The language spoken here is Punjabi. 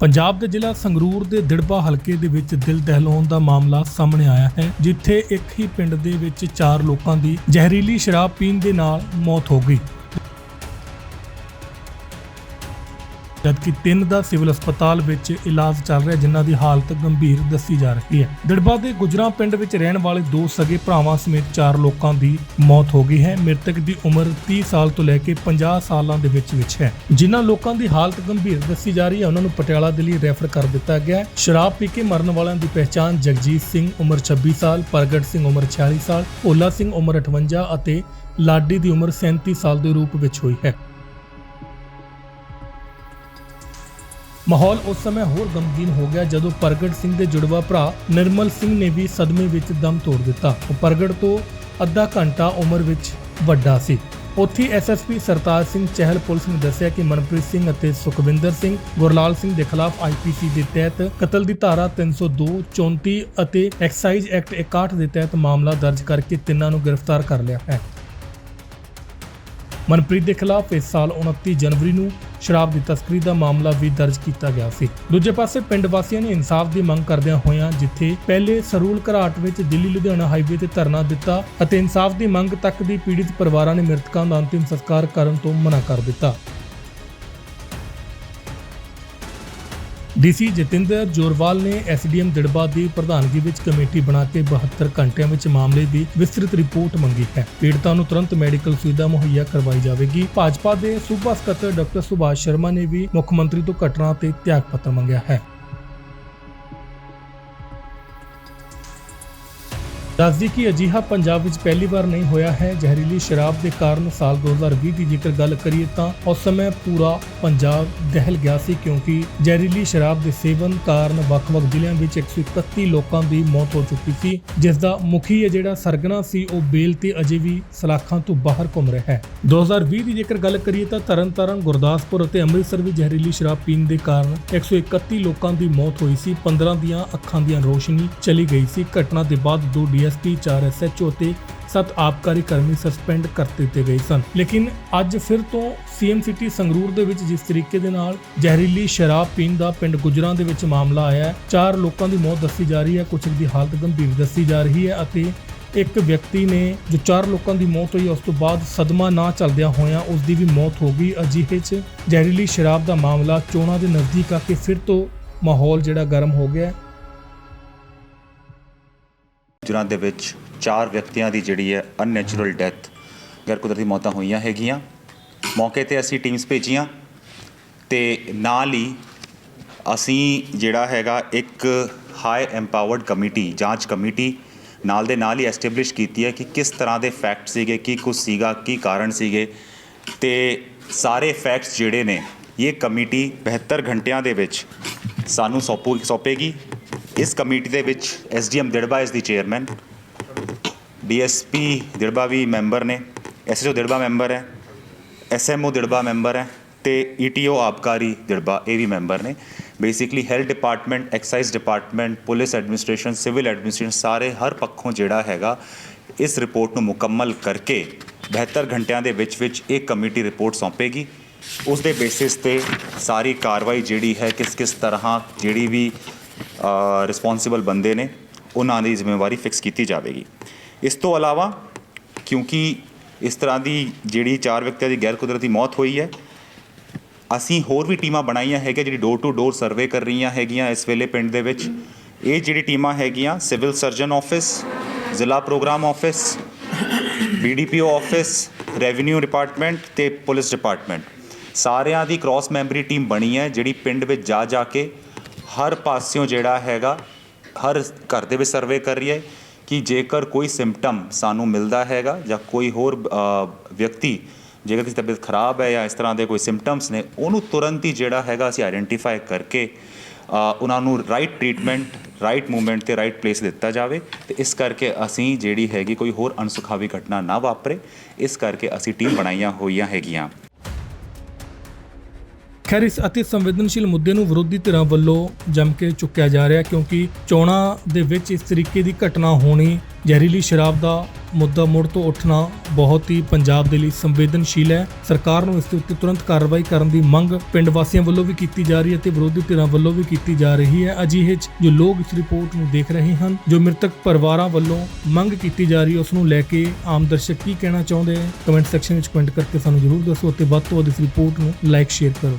ਪੰਜਾਬ ਦੇ ਜ਼ਿਲ੍ਹਾ ਸੰਗਰੂਰ ਦੇ ਦਿੜਬਾ ਹਲਕੇ ਦੇ ਵਿੱਚ ਦਿਲ ਦਹਿਲਾਉਣ ਦਾ ਮਾਮਲਾ ਸਾਹਮਣੇ ਆਇਆ ਹੈ, ਜਿੱਥੇ ਇੱਕ ਹੀ ਪਿੰਡ ਦੇ ਵਿੱਚ ਚਾਰ ਲੋਕਾਂ ਦੀ ਜ਼ਹਿਰੀਲੀ ਸ਼ਰਾਬ ਪੀਣ ਦੇ ਨਾਲ ਮੌਤ ਹੋ ਗਈ। ਜਦਕਿ ਤਿੰਨ ਦਾ ਸਿਵਲ ਹਸਪਤਾਲ ਵਿੱਚ ਇਲਾਜ ਚੱਲ ਰਿਹਾ, ਜਿਨ੍ਹਾਂ ਦੀ ਹਾਲਤ ਗੰਭੀਰ ਦੱਸੀ ਜਾ ਰਹੀ ਹੈ। ਦਿੜਬਾ ਦੇ ਗੁਜਰਾ ਪਿੰਡ ਵਿੱਚ ਰਹਿਣ ਵਾਲੇ ਦੋ ਸਗੇ ਭਰਾਵਾਂ ਸਮੇਤ ਚਾਰ ਲੋਕਾਂ ਦੀ ਮੌਤ ਹੋ ਗਈ ਹੈ। ਮ੍ਰਿਤਕ ਦੀ ਉਮਰ 30 ਸਾਲ ਤੋਂ ਲੈ ਕੇ 50 ਸਾਲਾਂ ਦੇ ਵਿੱਚ ਵਿੱਚ ਹੈ। ਜਿਨ੍ਹਾਂ ਲੋਕਾਂ ਦੀ ਹਾਲਤ ਗੰਭੀਰ ਦੱਸੀ ਜਾ ਰਹੀ ਹੈ, ਉਹਨਾਂ ਨੂੰ ਪਟਿਆਲਾ ਦੇ ਲਈ ਰੈਫਰ ਕਰ ਦਿੱਤਾ ਗਿਆ ਸ਼ਰਾਬ ਪੀ ਕੇ ਮਰਨ ਵਾਲਿਆਂ ਦੀ ਪਹਿਚਾਣ ਜਗਜੀਤ ਸਿੰਘ, ਉਮਰ 26 ਸਾਲ, ਪ੍ਰਗਟ ਸਿੰਘ, ਉਮਰ 46 ਸਾਲ ਭੋਲਾ ਸਿੰਘ, ਉਮਰ 58 ਅਤੇ ਲਾਡੀ ਦੀ ਉਮਰ 37 ਸਾਲ ਦੇ ਰੂਪ ਵਿੱਚ ਹੋਈ ਹੈ। ਮਾਹੌਲ ਉਸ ਸਮੇਂ ਹੋਰ ਗਮਗੀਨ ਹੋ ਗਿਆ ਜਦੋਂ ਪ੍ਰਗਟ ਸਿੰਘ ਦੇ ਜੁੜਵਾ ਭਰਾ ਨਿਰਮਲ ਸਿੰਘ ਨੇ ਵੀ ਸਦਮੇ ਵਿੱਚ ਦਮ ਤੋੜ ਦਿੱਤਾ। ਉਹ ਪ੍ਰਗਟ ਤੋਂ ਅੱਧਾ ਘੰਟਾ ਉਮਰ ਵਿੱਚ ਵੱਡਾ ਸੀ। ਉੱਥੇ ਐਸਐਸਪੀ ਸਰਤਾਜ ਸਿੰਘ ਚਹਿਲ ਪੁਲਿਸ ਨੇ ਦੱਸਿਆ ਕਿ ਮਨਪ੍ਰੀਤ ਸਿੰਘ ਅਤੇ ਸੁਖਵਿੰਦਰ ਸਿੰਘ ਗੁਰਲਾਲ ਸਿੰਘ ਦੇ ਖਿਲਾਫ ਆਈਪੀਸੀ ਦੇ ਤਹਿਤ ਕਤਲ ਦੀ ਧਾਰਾ 302 34 ਅਤੇ ਐਕਸਾਈਜ਼ ਐਕਟ 61 ਦੇ ਤਹਿਤ ਮਾਮਲਾ ਦਰਜ ਕਰਕੇ ਤਿੰਨਾਂ ਨੂੰ ਗ੍ਰਿਫਤਾਰ ਕਰ ਲਿਆ ਹੈ। ਮਨਪ੍ਰੀਤ ਦੇ ਖਿਲਾਫ ਇਸ ਸਾਲ 29 ਜਨਵਰੀ ਨੂੰ ਸ਼ਰਾਬ ਦੀ ਤਸਕਰੀ ਦਾ ਮਾਮਲਾ ਵੀ ਦਰਜ ਕੀਤਾ ਗਿਆ ਸੀ। ਦੂਜੇ ਪਾਸੇ ਪਿੰਡ ਵਾਸੀਆਂ ਨੇ ਇਨਸਾਫ ਦੀ ਮੰਗ ਕਰਦਿਆਂ ਹੋਇਆਂ ਜਿੱਥੇ ਪਹਿਲੇ ਸਰੂਲ ਘਰਾਟ ਵਿੱਚ ਦਿੱਲੀ, ਲੁਧਿਆਣਾ ਹਾਈਵੇ ਤੇ ਧਰਨਾ ਦਿੱਤਾ ਅਤੇ ਇਨਸਾਫ ਦੀ ਮੰਗ ਤੱਕ ਦੀ ਪੀੜਿਤ ਪਰਿਵਾਰਾਂ ਨੇ ਮ੍ਰਿਤਕਾਂ ਦਾ ਅੰਤਿਮ ਸੰਸਕਾਰ ਕਰਨ ਤੋਂ ਮਨਾ ਕਰ ਦਿੱਤਾ। ਡੀਸੀ ਜਤਿੰਦਰ ਜੋਰਵਾਲ ਨੇ ਐਸਡੀਐਮ ਦਿੜਬਾ ਦੀ ਪ੍ਰਧਾਨਗੀ ਵਿੱਚ ਕਮੇਟੀ ਬਣਾ ਕੇ 72 ਘੰਟਿਆਂ ਵਿੱਚ ਮਾਮਲੇ ਦੀ ਵਿਸਤ੍ਰਿਤ ਰਿਪੋਰਟ ਮੰਗੀ ਹੈ। ਪੀੜਤਾਂ ਨੂੰ ਤੁਰੰਤ ਮੈਡੀਕਲ ਸੁਵਿਧਾ ਮੁਹੱਈਆ ਕਰਵਾਈ ਜਾਵੇਗੀ। ਭਾਜਪਾ ਦੇ ਸੂਬਾ ਸਕੱਤਰ ਡਾਕਟਰ ਸੁਭਾਸ਼ ਸ਼ਰਮਾ ਨੇ ਵੀ ਮੁੱਖ ਮੰਤਰੀ ਤੋਂ ਘਟਨਾ ਤੇ ਤਿਆਗ ਪੱਤਰ ਮੰਗਿਆ ਹੈ। ਦੱਸਦੀ ਕਿ ਅਜਿਹਾ ਪੰਜਾਬ ਵਿੱਚ ਪਹਿਲੀ ਵਾਰ ਨਹੀਂ ਹੋਇਆ ਹੈ। ਜ਼ਹਿਰੀਲੀ ਸ਼ਰਾਬ ਦੇ ਕਾਰਨ ਸਾਲ 2020 ਦੀ ਜੇਕਰ ਗੱਲ ਕਰੀਏ ਤਾਂ ਉਸ ਸਮੇਂ ਪੂਰਾ ਪੰਜਾਬ ਦਹਿਲ ਗਿਆ ਸੀ ਕਿਉਂਕਿ ਜ਼ਹਿਰੀਲੀ ਸ਼ਰਾਬ ਦੇ ਸੇਵਨ ਕਾਰਨ ਵੱਖ-ਵੱਖ ਜ਼ਿਲ੍ਹਿਆਂ ਵਿੱਚ 131 ਲੋਕਾਂ ਦੀ ਮੌਤ ਹੋ ਚੁੱਕੀ ਸੀ ਜਿਸ ਦਾ ਮੁਖੀ ਹੈ ਜਿਹੜਾ ਸਰਗਨਾ ਸੀ, ਉਹ ਬੇਲ ਤੇ ਅਜੇ ਵੀ ਸਲਾਖਾਂ ਤੋਂ ਬਾਹਰ ਘੁੰਮ ਰਿਹਾ ਹੈ। 2020 ਦੀ ਜੇਕਰ ਗੱਲ ਕਰੀਏ ਤਾਂ ਤਰਨਤਾਰਨ, ਗੁਰਦਾਸਪੁਰ ਅਤੇ ਅੰਮ੍ਰਿਤਸਰ ਵਿੱਚ ਜ਼ਹਿਰੀਲੀ ਸ਼ਰਾਬ ਪੀਣ ਦੇ ਕਾਰਨ 131 ਲੋਕਾਂ ਦੀ ਮੌਤ ਹੋਈ ਸੀ। 15 ਦੀਆਂ ਅੱਖਾਂ ਦੀਆਂ ਰੋਸ਼ਨੀ ਚਲੀ ਗਈ ਸੀ। ਘਟਨਾ ਦੇ ਬਾਅਦ ਦੋ ਡੀ ਡੀਐਸਪੀ 4 ਐਸਐਚਓ ਤੇ ਸੱਤ ਆਬਕਾਰੀ ਕਰਮੀ ਸਸਪੈਂਡ ਕਰ ਦਿੱਤੇ ਗਏ ਸਨ। ਲੇਕਿਨ ਅੱਜ ਫਿਰ ਤੋਂ ਸੀਐਮ ਸਿਟੀ ਸੰਗਰੂਰ ਦੇ ਵਿੱਚ ਜਿਸ ਤਰੀਕੇ ਦੇ ਨਾਲ ਜ਼ਹਿਰੀਲੀ ਸ਼ਰਾਬ ਪੀਣ ਦਾ ਪਿੰਡ ਗੁਜਰਾਂ ਦੇ ਵਿੱਚ ਮਾਮਲਾ ਆਇਆ ਹੈ, ਚਾਰ ਲੋਕਾਂ ਦੀ ਮੌਤ ਦੱਸੀ ਜਾ ਰਹੀ ਹੈ ਕੁਝ ਦੀ ਹਾਲਤ ਗੰਭੀਰ ਦੱਸੀ ਜਾ ਰਹੀ ਹੈ ਅਤੇ ਇੱਕ ਵਿਅਕਤੀ ਨੇ ਜੋ ਚਾਰ ਲੋਕਾਂ ਦੀ ਮੌਤ ਹੋਈ ਉਸ ਤੋਂ ਬਾਅਦ ਸਦਮਾ ਨਾ ਚੱਲਦਿਆਂ ਹੋਇਆਂ ਉਸ ਦੀ ਵੀ ਮੌਤ ਹੋ ਗਈ। ਅਜਿਹੇ 'ਚ ਜ਼ਹਿਰੀਲੀ ਸ਼ਰਾਬ ਦਾ ਮਾਮਲਾ ਚੋਣਾਂ ਦੇ ਨਜ਼ਦੀਕ ਆ ਕੇ ਫਿਰ ਤੋਂ ਮਾਹੌਲ ਜਿਹੜਾ ਗਰਮ ਹੋ ਗਿਆ ਜਿਨ੍ਹਾਂ ਦੇ ਵਿੱਚ ਚਾਰ ਵਿਅਕਤੀਆਂ ਦੀ ਜਿਹੜੀ ਹੈ ਅਨਨੈਚੁਰਲ ਡੈਥ ਗੈਰ ਕੁਦਰਤੀ ਮੌਤਾਂ ਹੋਈਆਂ ਹੈਗੀਆਂ। ਮੌਕੇ ਤੇ ਅਸੀਂ ਟੀਮਸ ਭੇਜੀਆਂ ਤੇ ਨਾਲ ਹੀ ਅਸੀਂ ਜਿਹੜਾ ਹੈਗਾ ਇੱਕ ਹਾਈ ਐਮਪਾਵਰਡ ਕਮੇਟੀ ਜਾਂਚ ਕਮੇਟੀ ਨਾਲ ਦੇ ਨਾਲ ਹੀ ਐਸਟੈਬਲਿਸ਼ ਕੀਤੀ ਹੈ ਕਿ ਕਿਸ ਤਰ੍ਹਾਂ ਦੇ ਫੈਕਟ ਸੀਗੇ, ਕੀ ਕੁਝ ਸੀਗਾ, ਕੀ ਕਾਰਨ ਸੀਗੇ। ਤੇ ਸਾਰੇ ਫੈਕਟਸ ਜਿਹੜੇ ਨੇ, ਇਹ ਕਮੇਟੀ 72 ਘੰਟਿਆਂ ਦੇ ਵਿੱਚ ਸਾਨੂੰ ਸੌਂਪੂ, ਸੌਂਪੇਗੀ। ਇਸ ਕਮੇਟੀ ਦੇ ਵਿੱਚ ਐਸਡੀਐਮ ਦਿੜਬਾ ਇਸ ਦੀ ਚੇਅਰਮੈਨ ਡੀਐਸਪੀ ਦਿੜਬਾ ਵੀ ਮੈਂਬਰ ਨੇ ਐਸਐਚਓ ਦਿੜਬਾ ਮੈਂਬਰ ਹੈ ਐਸਐਮਓ ਦਿੜਬਾ ਮੈਂਬਰ ਹੈ ਤੇ ਈਟੀਓ ਆਬਕਾਰੀ ਦਿੜਬਾ ਇਹ ਵੀ ਮੈਂਬਰ ਨੇ। Basically health department excise department police administration civil administration ਸਾਰੇ ਹਰ ਪੱਖੋਂ ਜਿਹੜਾ ਹੈਗਾ ਇਸ ਰਿਪੋਰਟ ਨੂੰ ਮੁਕੰਮਲ ਕਰਕੇ 72 ਘੰਟਿਆਂ ਦੇ ਵਿੱਚ ਵਿੱਚ ਇਹ ਕਮੇਟੀ ਰਿਪੋਰਟ ਸੌਂਪੇਗੀ। ਉਸ ਦੇ ਬੇਸਿਸ ਤੇ ਸਾਰੀ ਕਾਰਵਾਈ ਜਿਹੜੀ ਹੈ ਕਿਸ ਕਿਸ ਤਰ੍ਹਾਂ ਜਿਹੜੀ ਵੀ ਰਿਸਪੌਂਸਿਬਲ ਬੰਦੇ ਨੇ, ਉਹਨਾਂ ਦੀ ਜ਼ਿੰਮੇਵਾਰੀ ਫਿਕਸ ਕੀਤੀ ਜਾਵੇਗੀ। ਇਸ ਤੋਂ ਇਲਾਵਾ, ਕਿਉਂਕਿ ਇਸ ਤਰ੍ਹਾਂ ਦੀ ਜਿਹੜੀ ਚਾਰ ਵਿਅਕਤੀਆਂ ਦੀ ਗੈਰ ਕੁਦਰਤੀ ਮੌਤ ਹੋਈ ਹੈ, ਅਸੀਂ ਹੋਰ ਵੀ ਟੀਮਾਂ ਬਣਾਈਆਂ ਹੈਗੀਆਂ, ਜਿਹੜੀ ਡੋਰ ਟੂ ਡੋਰ ਸਰਵੇ ਕਰ ਰਹੀਆਂ ਹੈਗੀਆਂ ਇਸ ਵੇਲੇ ਪਿੰਡ ਦੇ ਵਿੱਚ। ਇਹ ਜਿਹੜੀ ਟੀਮਾਂ ਹੈਗੀਆਂ ਸਿਵਲ ਸਰਜਨ ਆਫਿਸ ਜ਼ਿਲ੍ਹਾ program office BDPO office revenue department ਤੇ ਪੁਲਿਸ ਡਿਪਾਰਟਮੈਂਟ ਸਾਰਿਆਂ ਦੀ ਕ੍ਰਾਸ ਮੈਂਬਰੀ ਟੀਮ ਬਣੀ ਹੈ, ਜਿਹੜੀ ਪਿੰਡ ਵਿੱਚ ਜਾ ਜਾ ਕੇ ਹਰ ਪਾਸਿਓਂ ਜਿਹੜਾ ਹੈਗਾ, ਹਰ ਘਰ ਦੇ ਵਿੱਚ ਸਰਵੇ ਕਰ ਰਹੀ ਹੈ ਕਿ ਜੇਕਰ ਕੋਈ ਸਿੰਪਟਮ ਸਾਨੂੰ ਮਿਲਦਾ ਹੈਗਾ ਜਾਂ ਕੋਈ ਹੋਰ ਵਿਅਕਤੀ ਜੇਕਰ ਕਿਸੇ ਤਬੀਅਤ ਖਰਾਬ ਹੈ ਜਾਂ ਇਸ ਤਰ੍ਹਾਂ ਦੇ ਕੋਈ ਸਿੰਪਟਮਸ ਨੇ, ਉਹਨੂੰ ਤੁਰੰਤ ਹੀ ਜਿਹੜਾ ਹੈਗਾ ਅਸੀਂ ਆਇਡੈਂਟੀਫਾਈ ਕਰਕੇ ਉਹਨਾਂ ਨੂੰ ਰਾਈਟ ਟ੍ਰੀਟਮੈਂਟ ਰਾਈਟ ਮੂਵਮੈਂਟ ਤੇ ਰਾਈਟ ਪਲੇਸ ਦਿੱਤਾ ਜਾਵੇ ਤੇ ਇਸ ਕਰਕੇ ਅਸੀਂ ਜਿਹੜੀ ਹੈਗੀ ਕੋਈ ਹੋਰ ਅਣਸੁਖਾਵੀ ਘਟਨਾ ਨਾ ਵਾਪਰੇ, ਇਸ ਕਰਕੇ ਅਸੀਂ ਟੀਮ ਬਣਾਈਆਂ ਹੋਈਆਂ ਹੈਗੀਆਂ। ਖੈਰ, ਇਸ ਅਤੀ ਸੰਵੇਦਨਸ਼ੀਲ ਮੁੱਦੇ ਨੂੰ ਵਿਰੋਧੀ ਧਿਰਾਂ ਵੱਲੋਂ ਜੰਮ ਕੇ ਚੁੱਕਿਆ ਜਾ ਰਿਹਾ ਕਿਉਂਕਿ ਚੋਣਾਂ ਦੇ ਵਿੱਚ ਇਸ ਤਰੀਕੇ ਦੀ ਘਟਨਾ ਹੋਣੀ, ਜ਼ਹਿਰੀਲੀ ਸ਼ਰਾਬ ਦਾ ਮੁੱਦਾ ਮੁੜ ਤੋਂ ਉੱਠਣਾ ਬਹੁਤ ਹੀ ਪੰਜਾਬ ਦੇ ਲਈ ਸੰਵੇਦਨਸ਼ੀਲ ਹੈ। ਸਰਕਾਰ ਨੂੰ ਇਸ ਦੇ ਉੱਤੇ ਤੁਰੰਤ ਕਾਰਵਾਈ ਕਰਨ ਦੀ ਮੰਗ ਪਿੰਡ ਵਾਸੀਆਂ ਵੱਲੋਂ ਵੀ ਕੀਤੀ ਜਾ ਰਹੀ ਹੈ ਤੇ ਵਿਰੋਧੀ ਧਿਰਾਂ ਵੱਲੋਂ ਵੀ ਕੀਤੀ ਜਾ ਰਹੀ ਹੈ। ਅਜਿਹੇ 'ਚ ਜੋ ਲੋਕ ਇਸ ਰਿਪੋਰਟ ਨੂੰ ਦੇਖ ਰਹੇ ਹਨ, ਜੋ ਮ੍ਰਿਤਕ ਪਰਿਵਾਰਾਂ ਵੱਲੋਂ ਮੰਗ ਕੀਤੀ ਜਾ ਰਹੀ ਹੈ, ਉਸ ਨੂੰ ਲੈ ਕੇ ਆਮ ਦਰਸ਼ਕ ਕੀ ਕਹਿਣਾ ਚਾਹੁੰਦੇ ਹੈ ਕਮੈਂਟ ਸੈਕਸ਼ਨ ਵਿੱਚ ਕਮੈਂਟ ਕਰਕੇ ਸਾਨੂੰ ਜ਼ਰੂਰ ਦੱਸੋ ਅਤੇ ਵੱਧ ਤੋਂ ਵੱਧ ਇਸ ਰਿਪੋਰਟ ਨੂੰ ਲਾਈਕ, ਸ਼ੇਅਰ ਕਰੋ।